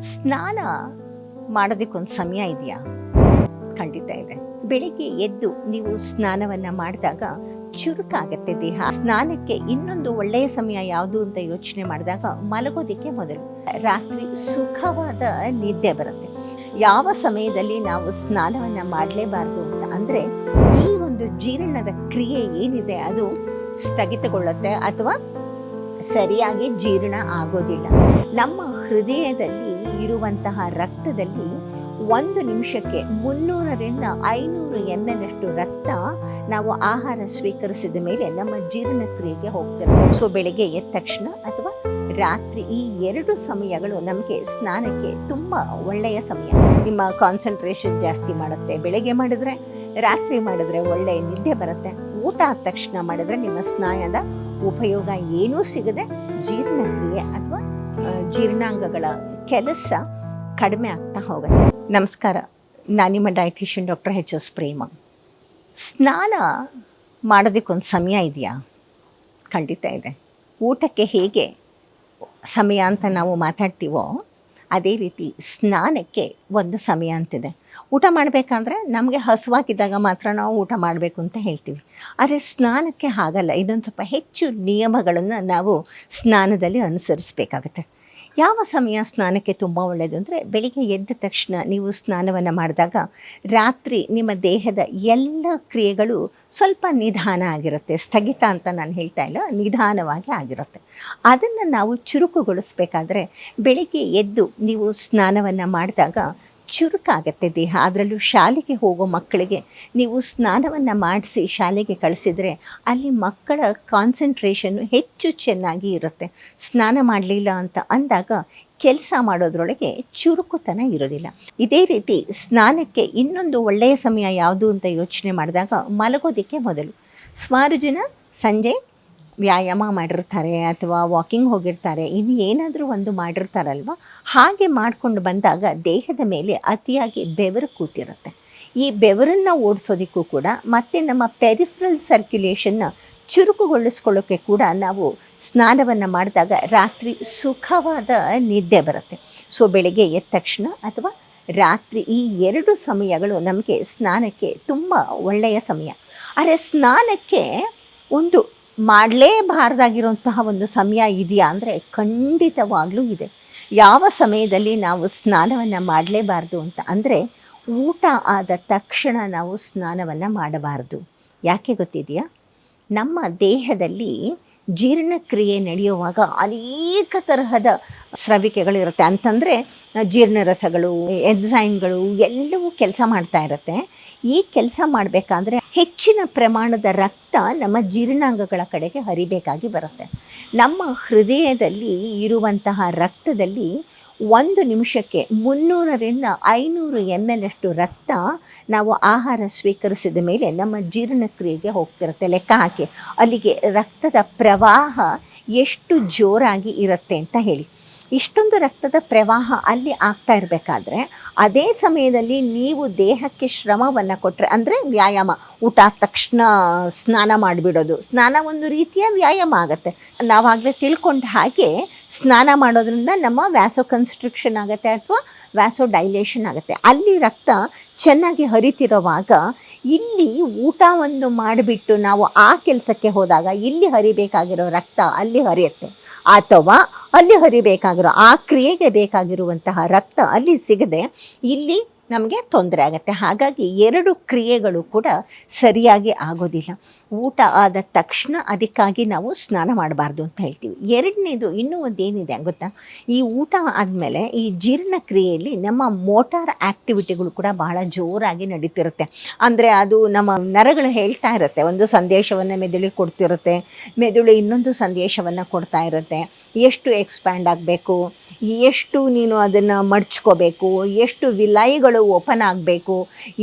ಸ್ನಾನ ಮಾಡೋದಕ್ಕೊಂದು ಸಮಯ ಇದೆಯಾ? ಖಂಡಿತ ಇದೆ. ಬೆಳಿಗ್ಗೆ ಎದ್ದು ನೀವು ಸ್ನಾನವನ್ನ ಮಾಡಿದಾಗ ಚುರುಕಾಗತ್ತೆ ದೇಹ. ಸ್ನಾನಕ್ಕೆ ಇನ್ನೊಂದು ಒಳ್ಳೆಯ ಸಮಯ ಯಾವುದು ಅಂತ ಯೋಚನೆ ಮಾಡಿದಾಗ ಮಲಗೋದಕ್ಕೆ ಮೊದಲು. ರಾತ್ರಿ ಸುಖವಾದ ನಿದ್ದೆ ಬರುತ್ತೆ. ಯಾವ ಸಮಯದಲ್ಲಿ ನಾವು ಸ್ನಾನವನ್ನ ಮಾಡಲೇಬಾರ್ದು ಅಂತ ಅಂದ್ರೆ ಈ ಒಂದು ಜೀರ್ಣದ ಕ್ರಿಯೆ ಏನಿದೆ ಅದು ಸ್ಥಗಿತಗೊಳ್ಳುತ್ತೆ ಅಥವಾ ಸರಿಯಾಗಿ ಜೀರ್ಣ ಆಗೋದಿಲ್ಲ. ನಮ್ಮ ಹೃದಯದಲ್ಲಿ ಇರುವಂತಹ ರಕ್ತದಲ್ಲಿ ಒಂದು ನಿಮಿಷಕ್ಕೆ ಮುನ್ನೂರರಿಂದ ಐನೂರು ಎಂ ಎಲ್ ರಕ್ತ ನಾವು ಆಹಾರ ಸ್ವೀಕರಿಸಿದ ಮೇಲೆ ನಮ್ಮ ಜೀರ್ಣಕ್ರಿಯೆಗೆ ಹೋಗ್ತೇವೆ ಸೊ ಬೆಳಗ್ಗೆ ಎದ್ದ ತಕ್ಷಣ ಅಥವಾ ರಾತ್ರಿ ಈ ಎರಡು ಸಮಯಗಳು ನಮಗೆ ಸ್ನಾನಕ್ಕೆ ತುಂಬ ಒಳ್ಳೆಯ ಸಮಯ. ನಿಮ್ಮ ಕಾನ್ಸಂಟ್ರೇಷನ್ ಜಾಸ್ತಿ ಮಾಡುತ್ತೆ. ಬೆಳಗ್ಗೆ ಮಾಡಿದ್ರೆ, ರಾತ್ರಿ ಮಾಡಿದ್ರೆ ಒಳ್ಳೆಯ ನಿದ್ದೆ ಬರುತ್ತೆ. ಊಟ ಆದ ತಕ್ಷಣ ಮಾಡಿದ್ರೆ ನಿಮ್ಮ ಸ್ನಾನದ ಉಪಯೋಗ ಏನೂ ಸಿಗದೆ ಜೀರ್ಣಕ್ರಿಯೆ ಅಥವಾ ಜೀರ್ಣಾಂಗಗಳ ಕೆಲಸ ಕಡಿಮೆ ಆಗ್ತಾ ಹೋಗುತ್ತೆ. ನಮಸ್ಕಾರ. ನಾನು ನಿಮ್ಮ dietitian doctor H S Prema. ಸ್ನಾನ ಮಾಡೋದಕ್ಕೊಂದು ಸಮಯ ಇದೆಯಾ? ಖಂಡಿತ ಇದೆ. ಊಟಕ್ಕೆ ಹೇಗೆ ಸಮಯ ಅಂತ ನಾವು ಮಾತಾಡ್ತೀವೋ ಅದೇ ರೀತಿ ಸ್ನಾನಕ್ಕೆ ಒಂದು ಸಮಯ ಅಂತಿದೆ. ಊಟ ಮಾಡಬೇಕಂದ್ರೆ ನಮಗೆ ಹಸುವಾಗಿದ್ದಾಗ ಮಾತ್ರ ನಾವು ಊಟ ಮಾಡಬೇಕು ಅಂತ ಹೇಳ್ತೀವಿ. ಆದರೆ ಸ್ನಾನಕ್ಕೆ ಹಾಗಲ್ಲ ಇನ್ನೊಂದು ಸ್ವಲ್ಪ ಹೆಚ್ಚು ನಿಯಮಗಳನ್ನು ನಾವು ಸ್ನಾನದಲ್ಲಿ ಅನುಸರಿಸಬೇಕಾಗತ್ತೆ. ಯಾವ ಸಮಯ ಸ್ನಾನಕ್ಕೆ ತುಂಬ ಒಳ್ಳೆಯದು ಅಂದರೆ ಬೆಳಿಗ್ಗೆ ಎದ್ದ ತಕ್ಷಣ ನೀವು ಸ್ನಾನವನ್ನು ಮಾಡಿದಾಗ ರಾತ್ರಿ ನಿಮ್ಮ ದೇಹದ ಎಲ್ಲ ಕ್ರಿಯೆಗಳು ಸ್ವಲ್ಪ ನಿಧಾನ ಆಗಿರುತ್ತೆ. ಸ್ಥಗಿತ ಅಂತ ನಾನು ಹೇಳ್ತಾ ಇಲ್ಲ, ನಿಧಾನವಾಗಿ ಆಗಿರುತ್ತೆ. ಅದನ್ನು ನಾವು ಚುರುಕುಗೊಳಿಸ್ಬೇಕಾದ್ರೆ ಬೆಳಿಗ್ಗೆ ಎದ್ದು ನೀವು ಸ್ನಾನವನ್ನು ಮಾಡಿದಾಗ ಚುರುಕಾಗತ್ತೆ ದೇಹ ಅದರಲ್ಲೂ ಶಾಲೆಗೆ ಹೋಗೋ ಮಕ್ಕಳಿಗೆ ನೀವು ಸ್ನಾನವನ್ನು ಮಾಡಿಸಿ ಶಾಲೆಗೆ ಕಳಿಸಿದರೆ ಅಲ್ಲಿ ಮಕ್ಕಳ ಕಾನ್ಸಂಟ್ರೇಷನ್ನು ಹೆಚ್ಚು ಚೆನ್ನಾಗಿ ಇರುತ್ತೆ. ಸ್ನಾನ ಮಾಡಲಿಲ್ಲ ಅಂತ ಅಂದಾಗ ಕೆಲಸ ಮಾಡೋದ್ರೊಳಗೆ ಚುರುಕುತನ ಇರೋದಿಲ್ಲ. ಇದೇ ರೀತಿ ಸ್ನಾನಕ್ಕೆ ಇನ್ನೊಂದು ಒಳ್ಳೆಯ ಸಮಯ ಯಾವುದು ಅಂತ ಯೋಚನೆ ಮಾಡಿದಾಗ ಮಲಗೋದಕ್ಕೆ ಮೊದಲು. ಸುಮಾರು ಜನ ಸಂಜೆ ವ್ಯಾಯಾಮ ಮಾಡಿರ್ತಾರೆ ಅಥವಾ ವಾಕಿಂಗ್ ಹೋಗಿರ್ತಾರೆ, ಇನ್ನು ಏನಾದರೂ ಒಂದು ಮಾಡಿರ್ತಾರಲ್ವ? ಹಾಗೆ ಮಾಡಿಕೊಂಡು ಬಂದಾಗ ದೇಹದ ಮೇಲೆ ಅತಿಯಾಗಿ ಬೆವರು ಕೂತಿರುತ್ತೆ. ಈ ಬೆವರನ್ನು ಓಡಿಸೋದಕ್ಕೂ ಕೂಡ ಮತ್ತು ನಮ್ಮ ಪೆರಿಫ್ರಲ್ ಸರ್ಕ್ಯುಲೇಷನ್ನ ಚುರುಕುಗೊಳಿಸ್ಕೊಳ್ಳೋಕ್ಕೆ ಕೂಡ ನಾವು ಸ್ನಾನವನ್ನು ಮಾಡಿದಾಗ ರಾತ್ರಿ ಸುಖವಾದ ನಿದ್ದೆ ಬರುತ್ತೆ. ಸೊ ಬೆಳಗ್ಗೆ ಎದ್ದ ತಕ್ಷಣ ಅಥವಾ ರಾತ್ರಿ ಈ ಎರಡು ಸಮಯಗಳು ನಮಗೆ ಸ್ನಾನಕ್ಕೆ ತುಂಬ ಒಳ್ಳೆಯ ಸಮಯ. ಆದರೆ ಸ್ನಾನಕ್ಕೆ ಒಂದು ಮಾಡಲೇಬಾರ್ದಾಗಿರುವಂತಹ ಒಂದು ಸಮಯ ಇದೆಯಾ ಅಂದರೆ ಖಂಡಿತವಾಗ್ಲೂ ಇದೆ. ಯಾವ ಸಮಯದಲ್ಲಿ ನಾವು ಸ್ನಾನವನ್ನು ಮಾಡಲೇಬಾರ್ದು ಅಂತ ಅಂದರೆ ಊಟ ಆದ ತಕ್ಷಣ ನಾವು ಸ್ನಾನವನ್ನು ಮಾಡಬಾರ್ದು. ಯಾಕೆ ಗೊತ್ತಿದೆಯಾ? ನಮ್ಮ ದೇಹದಲ್ಲಿ ಜೀರ್ಣಕ್ರಿಯೆ ನಡೆಯುವಾಗ ಅನೇಕ ತರಹದ ಸ್ರವಿಕೆಗಳಿರುತ್ತೆ. ಅಂತಂದರೆ ಜೀರ್ಣರಸಗಳು ಎನ್ಸೈಮ್ಗಳು ಎಲ್ಲವೂ ಕೆಲಸ ಮಾಡ್ತಾ ಇರುತ್ತೆ. ಈ ಕೆಲಸ ಮಾಡಬೇಕಾದ್ರೆ ಹೆಚ್ಚಿನ ಪ್ರಮಾಣದ ರಕ್ತ ನಮ್ಮ ಜೀರ್ಣಾಂಗಗಳ ಕಡೆಗೆ ಹರಿಬೇಕಾಗಿ ಬರುತ್ತೆ. ನಮ್ಮ ಹೃದಯದಲ್ಲಿ ಇರುವಂತಹ ರಕ್ತದಲ್ಲಿ ಒಂದು ನಿಮಿಷಕ್ಕೆ ಮುನ್ನೂರರಿಂದ ಐನೂರು ಎಂ ಎಲ್ ಅಷ್ಟು ರಕ್ತ ನಾವು ಆಹಾರ ಸ್ವೀಕರಿಸಿದ ಮೇಲೆ ನಮ್ಮ ಜೀರ್ಣಕ್ರಿಯೆಗೆ ಹೋಗ್ತಿರುತ್ತೆ. ಲೆಕ್ಕ ಹಾಕಿ ಅಲ್ಲಿಗೆ ರಕ್ತದ ಪ್ರವಾಹ ಎಷ್ಟು ಜೋರಾಗಿ ಇರುತ್ತೆ ಅಂತ ಹೇಳಿ. ಇಷ್ಟೊಂದು ರಕ್ತದ ಪ್ರವಾಹ ಅಲ್ಲಿ ಆಗ್ತಾ ಇರಬೇಕಾದ್ರೆ ಅದೇ ಸಮಯದಲ್ಲಿ ನೀವು ದೇಹಕ್ಕೆ ಶ್ರಮವನ್ನು ಕೊಟ್ಟರೆ ಅಂದರೆ ವ್ಯಾಯಾಮ, ಊಟ ಆದ ತಕ್ಷಣ ಸ್ನಾನ ಮಾಡಿಬಿಡೋದು. ಸ್ನಾನ ಒಂದು ರೀತಿಯ ವ್ಯಾಯಾಮ ಆಗುತ್ತೆ. ನಾವಾಗಲೇ ತಿಳ್ಕೊಂಡ ಹಾಗೆ ಸ್ನಾನ ಮಾಡೋದ್ರಿಂದ ನಮ್ಮ ವ್ಯಾಸೋ ಕನ್ಸ್ಟ್ರಕ್ಷನ್ ಆಗುತ್ತೆ ಅಥವಾ ವ್ಯಾಸೋ ಡೈಲೇಷನ್ ಆಗುತ್ತೆ. ಅಲ್ಲಿ ರಕ್ತ ಚೆನ್ನಾಗಿ ಹರಿತಿರೋವಾಗ ಇಲ್ಲಿ ಊಟ ಮಾಡಿಬಿಟ್ಟು ನಾವು ಆ ಕೆಲಸಕ್ಕೆ ಹೋದಾಗ ಇಲ್ಲಿ ಹರಿಬೇಕಾಗಿರೋ ರಕ್ತ ಅಲ್ಲಿ ಹರಿಯುತ್ತೆ. ಅಥವಾ ಅಲ್ಲಿ ಹರಿಬೇಕಾಗಿರೋ, ಆ ಕ್ರಿಯೆಗೆ ಬೇಕಾಗಿರುವಂತಹ ರಕ್ತ ಅಲ್ಲಿ ಸಿಗದೆ ಇಲ್ಲಿ ನಮಗೆ ತೊಂದರೆ ಆಗುತ್ತೆ. ಹಾಗಾಗಿ ಎರಡು ಕ್ರಿಯೆಗಳು ಕೂಡ ಸರಿಯಾಗಿ ಆಗೋದಿಲ್ಲ. ಊಟ ಆದ ತಕ್ಷಣ ಅದಕ್ಕಾಗಿ ನಾವು ಸ್ನಾನ ಮಾಡಬಾರ್ದು ಅಂತ ಹೇಳ್ತೀವಿ. ಎರಡನೇದು ಇನ್ನೂ ಒಂದು ಏನಿದೆ ಗೊತ್ತಾ? ಈ ಊಟ ಆದಮೇಲೆ ಈ ಜೀರ್ಣಕ್ರಿಯೆಯಲ್ಲಿ ನಮ್ಮ ಮೋಟಾರ್ ಆ್ಯಕ್ಟಿವಿಟಿಗಳು ಕೂಡ ಬಹಳ ಜೋರಾಗಿ ನಡೀತಿರುತ್ತೆ. ಅಂದರೆ ಅದು ನಮ್ಮ ನರಗಳು ಹೇಳ್ತಾ ಇರುತ್ತೆ. ಒಂದು ಸಂದೇಶವನ್ನು ಮೆದುಳಿಗೆ ಕೊಡ್ತಿರುತ್ತೆ, ಮೆದುಳು ಇನ್ನೊಂದು ಸಂದೇಶವನ್ನು ಕೊಡ್ತಾ ಇರುತ್ತೆ. ಎಷ್ಟು ಎಕ್ಸ್ಪ್ಯಾಂಡ್ ಆಗಬೇಕು, ಎಷ್ಟು ನೀನು ಅದನ್ನು ಮಡ್ಚ್ಕೋಬೇಕು, ಎಷ್ಟು ವಿಲೈಗಳು ಓಪನ್ ಆಗಬೇಕು,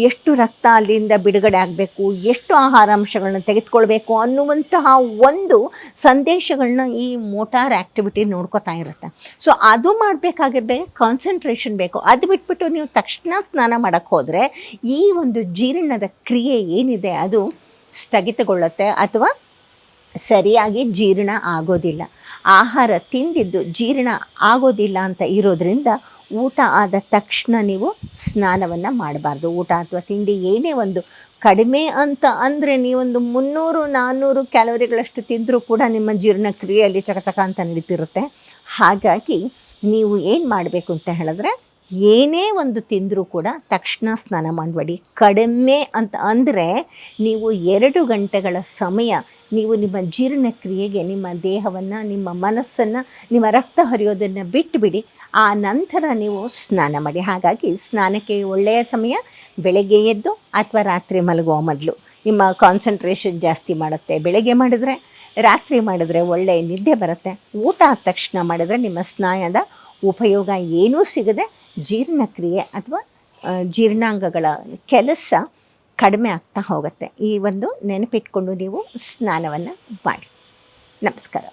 ಎಷ್ಟು ರಕ್ತ ಅಲ್ಲಿಂದ ಬಿಡುಗಡೆ ಆಗಬೇಕು, ಎಷ್ಟು ಆಹಾರಾಂಶಗಳನ್ನ ತೆಗೆದುಕೊಳ್ಬೇಕು ಅನ್ನುವಂತಹ ಒಂದು ಸಂದೇಶಗಳನ್ನ ಈ ಮೋಟಾರ್ ಆ್ಯಕ್ಟಿವಿಟಿ ನೋಡ್ಕೋತಾ ಇರುತ್ತೆ. ಸೊ ಅದು ಮಾಡಬೇಕಾಗಿರ್ಬೇಕು ಕಾನ್ಸಂಟ್ರೇಷನ್ ಬೇಕು. ಅದು ಬಿಟ್ಬಿಟ್ಟು ನೀವು ತಕ್ಷಣ ಸ್ನಾನ ಮಾಡೋಕ್ಕೆ ಹೋದರೆ ಈ ಒಂದು ಜೀರ್ಣದ ಕ್ರಿಯೆ ಏನಿದೆ ಅದು ಸ್ಥಗಿತಗೊಳ್ಳುತ್ತೆ ಅಥವಾ ಸರಿಯಾಗಿ ಜೀರ್ಣ ಆಗೋದಿಲ್ಲ. ಆಹಾರ ತಿಂದಿದ್ದು ಜೀರ್ಣ ಆಗೋದಿಲ್ಲ ಅಂತ ಇರೋದ್ರಿಂದ ಊಟ ಆದ ತಕ್ಷಣ ನೀವು ಸ್ನಾನವನ್ನು ಮಾಡಬಾರ್ದು. ಊಟ ಅಥವಾ ತಿಂಡಿ ಏನೇ ಒಂದು ಕಡಿಮೆ ಅಂತ ಅಂದರೆ ನೀವೊಂದು ಮುನ್ನೂರು ನಾನ್ನೂರು ಕ್ಯಾಲೋರಿಗಳಷ್ಟು ತಿಂದರೂ ಕೂಡ ನಿಮ್ಮ ಜೀರ್ಣಕ್ರಿಯೆಯಲ್ಲಿ ಚಕಚಕ ಅಂತ ನಡೀತಿರುತ್ತೆ. ಹಾಗಾಗಿ ನೀವು ಏನು ಮಾಡಬೇಕು ಅಂತ ಹೇಳಿದ್ರೆ ಏನೇ ಒಂದು ತಿಂದರೂ ಕೂಡ ತಕ್ಷಣ ಸ್ನಾನ ಮಾಡಬೇಡಿ. ಕಡಿಮೆ ಅಂತ ಅಂದರೆ ನೀವು ಎರಡು ಗಂಟೆಗಳ ಸಮಯ ನೀವು ನಿಮ್ಮ ಜೀರ್ಣಕ್ರಿಯೆಗೆ, ನಿಮ್ಮ ದೇಹವನ್ನು, ನಿಮ್ಮ ಮನಸ್ಸನ್ನು, ನಿಮ್ಮ ರಕ್ತ ಹರಿಯೋದನ್ನು ಬಿಟ್ಟುಬಿಡಿ ಆ ನಂತರ ನೀವು ಸ್ನಾನ ಮಾಡಿ. ಹಾಗಾಗಿ ಸ್ನಾನಕ್ಕೆ ಒಳ್ಳೆಯ ಸಮಯ ಬೆಳಗ್ಗೆ ಎದ್ದು ಅಥವಾ ರಾತ್ರಿ ಮಲಗುವ ಮೊದಲು. ನಿಮ್ಮ ಕಾನ್ಸಂಟ್ರೇಷನ್ ಜಾಸ್ತಿ ಮಾಡುತ್ತೆ. ಬೆಳಗ್ಗೆ ಮಾಡಿದ್ರೆ, ರಾತ್ರಿ ಮಾಡಿದ್ರೆ ಒಳ್ಳೆಯ ನಿದ್ದೆ ಬರುತ್ತೆ. ಊಟ ಆದ ತಕ್ಷಣ ಮಾಡಿದ್ರೆ ನಿಮ್ಮ ಸ್ನಾಯದ ಉಪಯೋಗ ಏನೂ ಸಿಗದೆ ಜೀರ್ಣಕ್ರಿಯೆ ಅಥವಾ ಜೀರ್ಣಾಂಗಗಳ ಕೆಲಸ ಕಡಿಮೆ ಆಗ್ತಾ ಹೋಗುತ್ತೆ. ಈ ಒಂದು ನೆನಪಿಟ್ಕೊಂಡು ನೀವು ಸ್ನಾನವನ್ನು ಮಾಡಿ. ನಮಸ್ಕಾರ.